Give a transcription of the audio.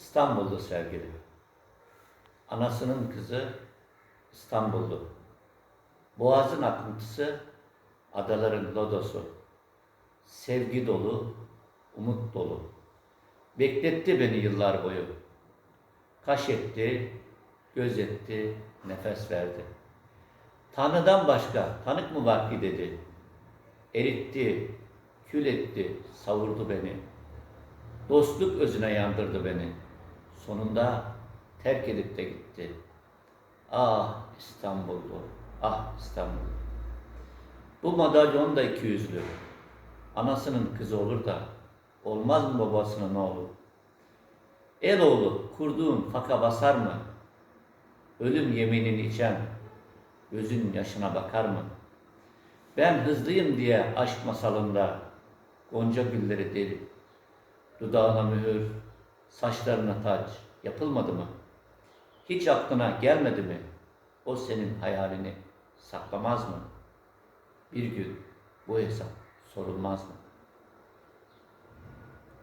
İstanbul'da sevgili. Anasının kızı İstanbullu. Boğazın akıntısı, adaların lodosu. Sevgi dolu, umut dolu. Bekletti beni yıllar boyu. Kaş etti, göz etti, nefes verdi. Tanrı'dan başka tanık mı var ki dedi. Eritti, kül etti, savurdu beni. Dostluk özüne yandırdı beni. Sonunda terk edip de gitti. Ah İstanbul'du, ah İstanbul. Bu madalyon da iki yüzlü. Anasının kızı olur da olmaz mı babasının oğlu? El oğlu kurduğun faka basar mı? Ölüm yeminini içen gözün yaşına bakar mı? Ben hızlıyım diye aşk masalında gonca gülleri deli. Dudağına mühür, saçlarına taç yapılmadı mı? Hiç aklına gelmedi mi? O senin hayalini saklamaz mı? Bir gün bu hesap sorulmaz mı?